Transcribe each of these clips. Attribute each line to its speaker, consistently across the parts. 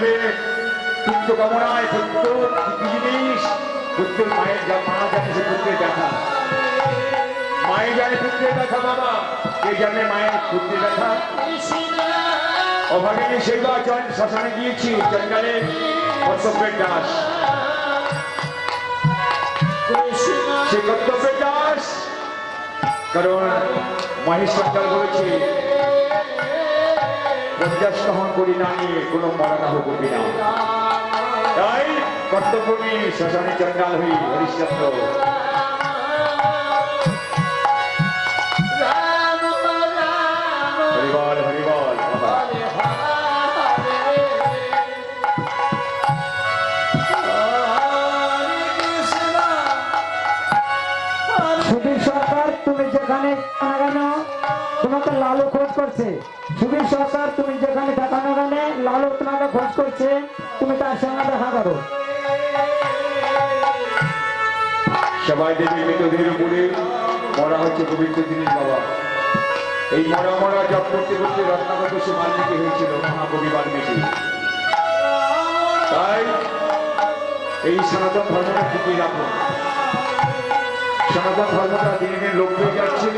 Speaker 1: দেবে। পুত্র কামনায় পুত্র জিনিস, পুত্রের মায়ের যা মা জানে সে পুত্রের ব্যথা। মায়ের জানে পুত্রের ব্যথা, বাবা। কে জানে মায়ের পুত্রের ব্যথা? অভাগিনী সেবা চন শ্মশানে গিয়েছি, জঙ্গলে কর্তব্যের দাস। সে কর্তব্যের দাস। কারণ মহেশ সরকার বলেছে গ্রহণ করি না নিয়ে কোনো মরণাহ করবি না। তাই কর্তব্য নিয়ে শ্মশানে চন্ডাল হই হরিশ্চন্দ্র।
Speaker 2: সরকার, তুমি যেখানে তোমাকে লালু খোঁজ করছে। সুবীর সরকার, তুমি যেখানে দেখানো গানে লালু তোমাকে খোঁজ করছে। তুমি তার সঙ্গে দেখা করো।
Speaker 1: সবাই দেবী মৃতদের উপরে মরা হচ্ছে পবিত্র জিনিস বাবা। এই মরা মরা জপ করতে করতে রত্নাগত সে বাল্মীকি হয়েছিল মহাকবি বাল্মীকি তাই এই সনাতন ধর্মটা টিকিয়ে রাখুন সনাতন ধর্মটা দিনে দিন লোক হয়ে যাচ্ছে।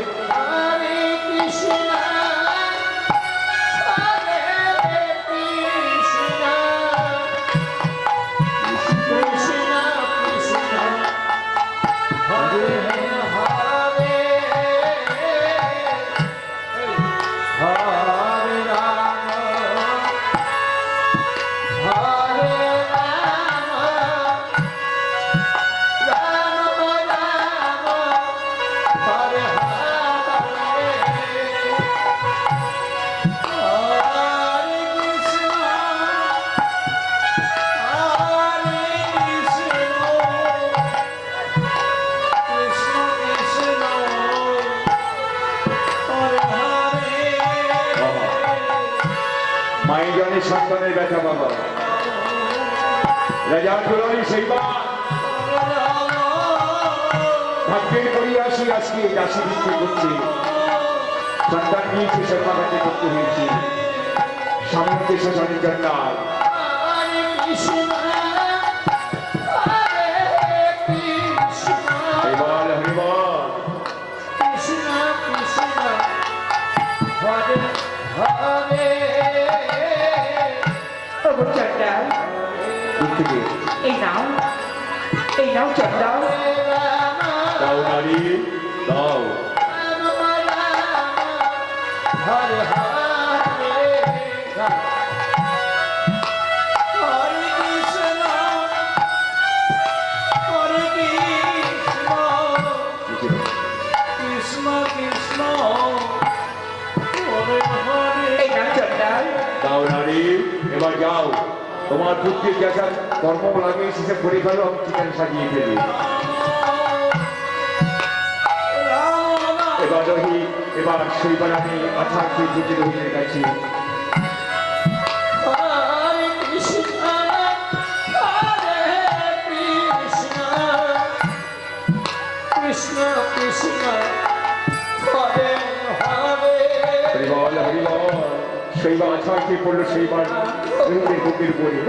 Speaker 1: সন্তানের ব্যথা বাবা রাজার দুলারি সেই ভাগ্যের করিয়া আসি আজকে দাসী ভিক্ষে করছে। সন্তান নিয়েছে কাটে করতে হয়েছে। সামর্থ্য শ্মশানের জন্নাল হরিবল। হরিবল
Speaker 3: চন্ডাল
Speaker 1: দূর থেকে
Speaker 3: এই নাও এই নাও চন্ডাল
Speaker 1: দাও নারী দাও
Speaker 3: এই নাও চন্ডাল
Speaker 1: দাও নারী এবার যাও তোমার পুত্রের যা কর্ম লাগে সেসব করে ফেলো আমি চিকেন সাজিয়ে ফেলি। এবার রহি এবার সেইবার আমি আঠারোটি বুঝে রহিনের কাছে।
Speaker 4: কৃষ্ণ কৃষ্ণ হরে হরে।
Speaker 1: হরিবল হরিবল সেইবার আঠারোটি পড়ল সেইবার রহিনের বুকের উপরে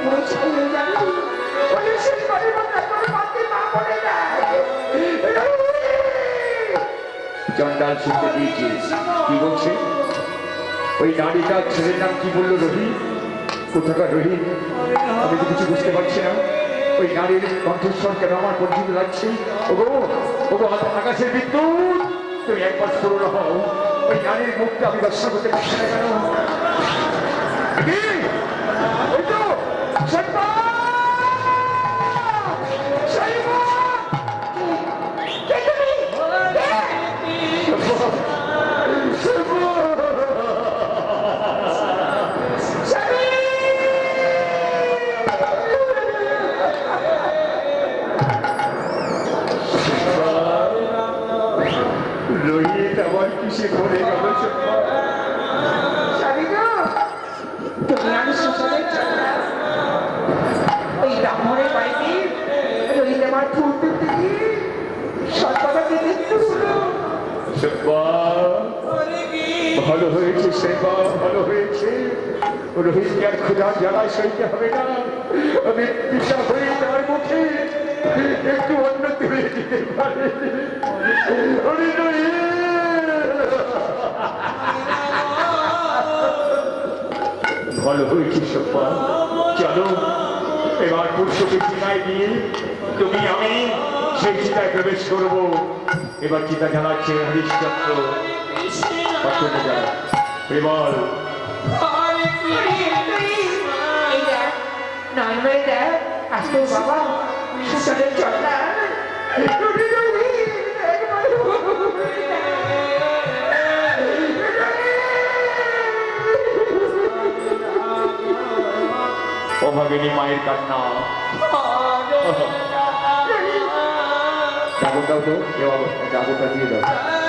Speaker 3: পুরো ছাড়িয়ে যাবে।
Speaker 1: চন্ডাল শুনতে দিয়েছি কি বলছে? ওই নারীটা ছেলের নাম কি বলল রহি কোথাকার রহি আমি তো কিছু বুঝতে পারছি না। ওই গাড়ির কণ্ঠস্বর কেন আমার পরিচিত লাগছে? ওগো ওগো আকাশের বিদ্যুৎ। তুমি একবার শুরু হও ওই গাড়ির মুখটা আমি দর্শন করতে পারছি না কেন? ওই তো, আমার কিসে
Speaker 3: গো, তুমি আমি চন্ডাল ওই ব্রাহ্মণের বাড়িতে রহিত আমার ফুল তুলতে গিয়ে সর্বদাকে দেখতে হলো
Speaker 1: ভালো হয়েছে সেবা ভালো হয়েছে। রোহিতকে আর ক্ষুধা জ্বালা সইতে হবে না। আমি পিসা হয়ে তার মুখে একটু অন্য তুলে দিতে পারি। ভালো হয়েছে সব্বা চলো, এবার পুরুষকে চিনায় দিয়ে তুমি আমি সেই চিতায় প্রবেশ করব। এবার চিতা জ্বালাচ্ছে হরিশ্চন্দ্র এবার
Speaker 3: নয় দেখ আজকে বাবা সুতরাং চন্দ্রা
Speaker 1: অভাগিনী মায়ের কান্না দাও তো এ অবস্থা ডাবরটা দিয়ে দাও।